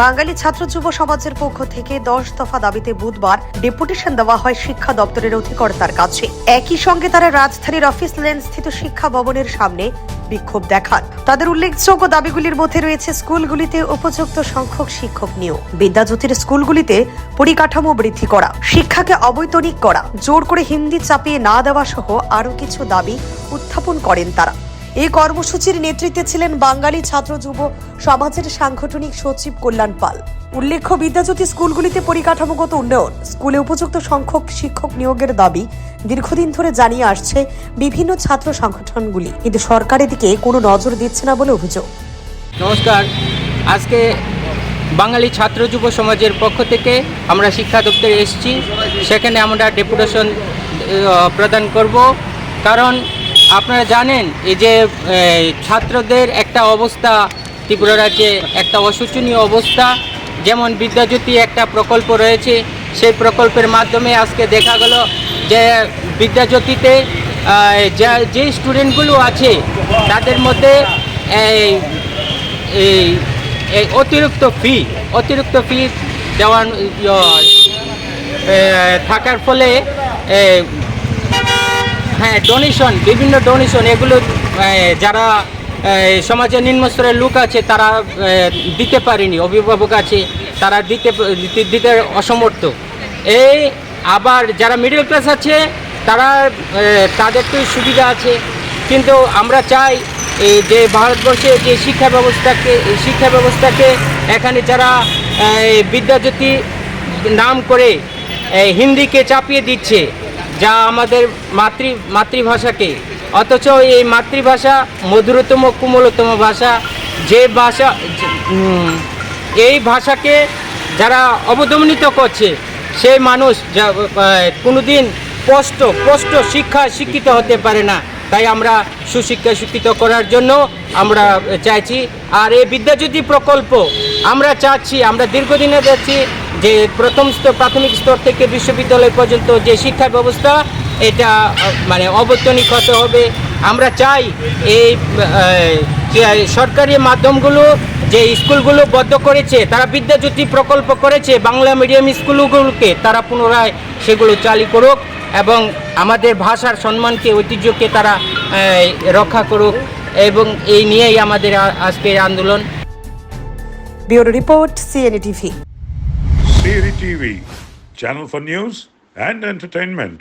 বাঙালি ছাত্র যুব সমাজের পক্ষ থেকে দশ দফা দাবিতে বুধবার ডেপুটেশন দেওয়া হয় শিক্ষা দপ্তরের অধিকর্তার কাছে। একই সঙ্গে তারা রাজধানীর অফিস লেন স্থিত শিক্ষা ভবনের সামনে বিক্ষোভ দেখান। তাদের উল্লেখযোগ্য দাবিগুলির মধ্যে রয়েছে স্কুলগুলিতে উপযুক্ত সংখ্যক শিক্ষক নিয়োগ, বিদ্যাজ্যোতির স্কুলগুলিতে পরিকাঠামো বৃদ্ধি করা, শিক্ষাকে অবৈতনিক করা, জোর করে হিন্দি চাপিয়ে না দেওয়া সহ আরও কিছু দাবি উত্থাপন করেন তারা। এই কর্মসূচির নেতৃত্বে ছিলেন বাঙালি ছাত্র যুব সমাজের সাংগঠনিক সচিব কল্যাণ পাল। উল্লেখ্য, বিদ্যাজ্যোতি স্কুলগুলিতে পরিকাঠামোগত উন্নয়ন, স্কুলে উপযুক্ত সংখ্যক শিক্ষক নিয়োগের দাবি দীর্ঘদিন ধরে জানিয়ে আসছে বিভিন্ন ছাত্র সংগঠনগুলি। কিন্তু সরকার এদিকে কোনো নজর দিচ্ছে না বলে অভিযোগ। নমস্কার। আজকে বাঙালি ছাত্র যুব সমাজের পক্ষ থেকে আমরা শিক্ষা দপ্তরে এসেছি। সেখানে আমরা ডেপুটেশন প্রদান করব। কারণ আপনারা জানেন, এই যে ছাত্রদের একটা অবস্থা ত্রিপুরা রাজ্যে একটা অশোচনীয় অবস্থা। যেমন বিদ্যাজ্যোতি একটা প্রকল্প রয়েছে, সেই প্রকল্পের মাধ্যমে আজকে দেখা গেল যে বিদ্যাজ্যোতিতে যা- স্টুডেন্টগুলো আছে, তাদের মধ্যে এই অতিরিক্ত ফি অতিরিক্ত ফি দেওয়ার থাকার ফলে হ্যাঁ ডোনেশন বিভিন্ন ডোনেশন এগুলো যারা এ, সমাজের নিম্ন স্তরের লোক আছে তারা দিতে পারেনি অভিভাবক আছে তারা দিতে দিতে- অসমর্থ। এই আবার যারা মিডল ক্লাস আছে তারা তাদের তো সুবিধা আছে। কিন্তু আমরা চাই যে ভারতবর্ষে যে শিক্ষা ব্যবস্থাকে শিক্ষা ব্যবস্থাকে এখানে যারা বিদ্যাজ্যোতি নাম করে হিন্দিকে চাপিয়ে দিচ্ছে যা আমাদের মাতৃ মাতৃভাষাকে অথচ এই মাতৃভাষা মধুরতম, কুমলতম ভাষা, যে ভাষা এই ভাষাকে যারা অবদমনিত করছে, সেই মানুষ যা কোনোদিন স্পষ্ট স্পষ্ট শিক্ষা শিক্ষিত হতে পারে না। তাই আমরা সুশিক্ষা শিক্ষিত করার জন্য আমরা চাইছি। আর এই বিদ্যাজ্যোতি প্রকল্প, আমরা চাচ্ছি, আমরা দীর্ঘদিনে যাচ্ছি যে প্রথম স্তর, প্রাথমিক স্তর থেকে বিশ্ববিদ্যালয় পর্যন্ত যে শিক্ষা ব্যবস্থা এটা মানে অবৈতনিক হতে হবে। আমরা চাই এই যে সরকারি মাধ্যমগুলো যে স্কুলগুলো বদ্ধ করেছে তারা বিদ্যাজ্যোতি প্রকল্প করেছে বাংলা মিডিয়াম স্কুলগুলোকে তারা পুনরায় সেগুলো চালু করুক এবং আমাদের ভাষার সম্মানকে ঐতিহ্যকে তারা রক্ষা করুক এবং এই নিয়েই আমাদের আজকের আন্দোলন। Bureau report CNA TV. Siri TV, channel for news and entertainment.